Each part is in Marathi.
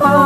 Oh.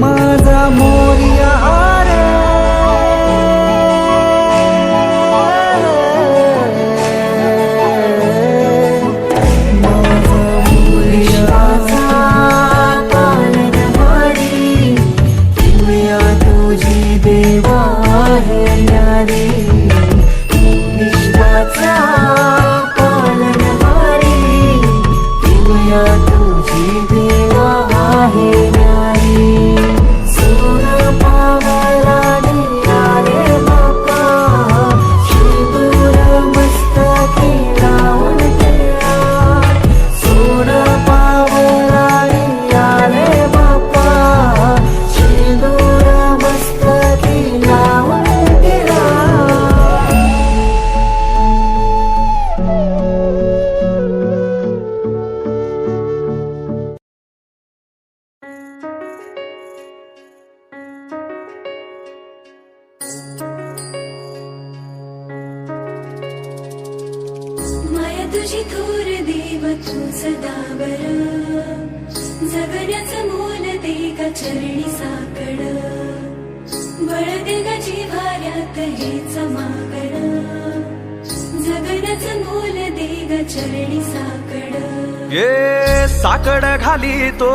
माझा मोरया माया तुझी थोर देव तू सदा बर. जगण्याचं मोल दे का चरणी साकड. बळ दे का जिव्हाऱ्यात हे मागण जगण्याचं मोल दे का चरणी साकड. ये साकड घाली तो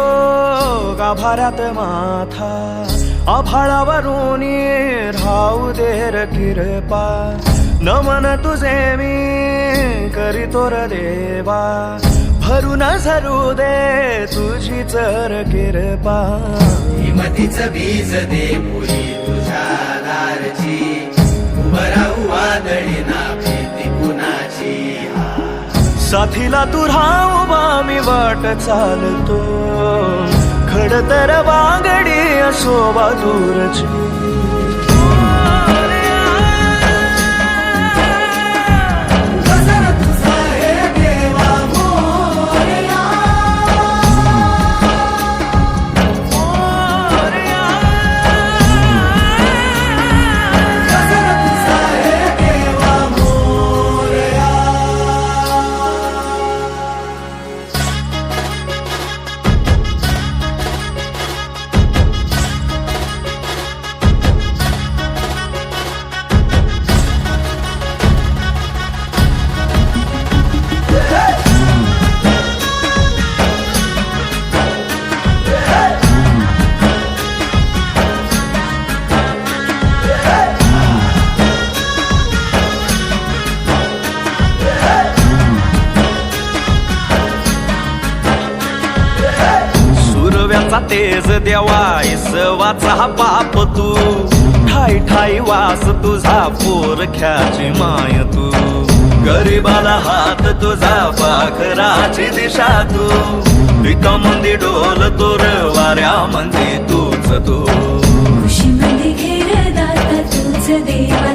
गाभाऱ्यात माथा. आभाळावरून राहू देर किरपा नमन तुझे मी करीतो र देवा. भरून झरू दे तुझी चर किरपा हिमतीचं बीज दे पुरी तुझ्या दारची. उभं राहू वादळी ना भीती कुणाची साथीला तू राहू मी वाट चालतो. खडतर वागडी असो दूरची तेजाचा तेज देवा इसवाचा बाप तू. ठाई ठाई वास तुझा पोरख्याची माय तू. गरीबाला हात तुझा पाखराची दिशा तू. विकामंदी डोल तोर वाऱ्यामध्ये तूच तू. खुशीमध्ये घेर दाता तूच देवा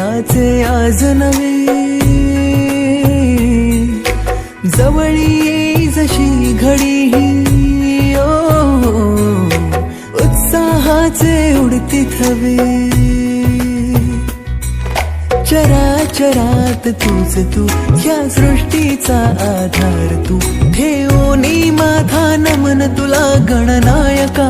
गणरायाचे आज नवे जवळी ये जशी घडी ओ उत्साहाचे उडती थवे. चराचरात तूच तू या सृष्टीचा आधार तू. ठेवोनी माझा नमन तुला गणनायका.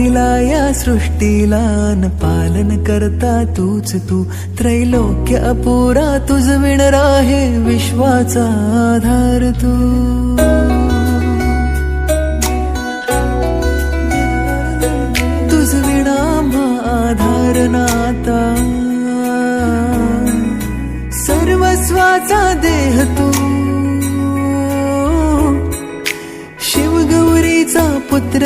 दिला या सृष्टीला न पालन करता तूच तू. त्रैलोक्य अपुरा तुझ विणरा हे विश्वाचा आधार तू.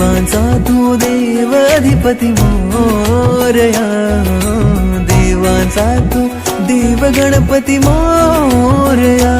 देवांचा तू देव अधिपती मोरया. देवांचा तू देव गणपती मोरया मोरया.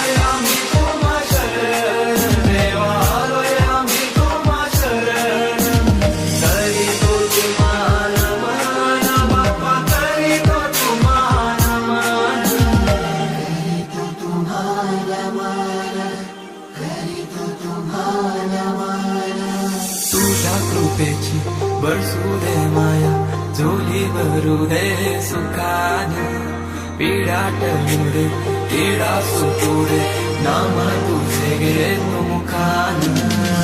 ബർസൂദേ മായ ജോലി വെറുതെ സുഖാന്. പീഡാട്ടമുണ്ട് പീഡാസുക്കൂടെ നാമ തുസേ നോക്കാനും.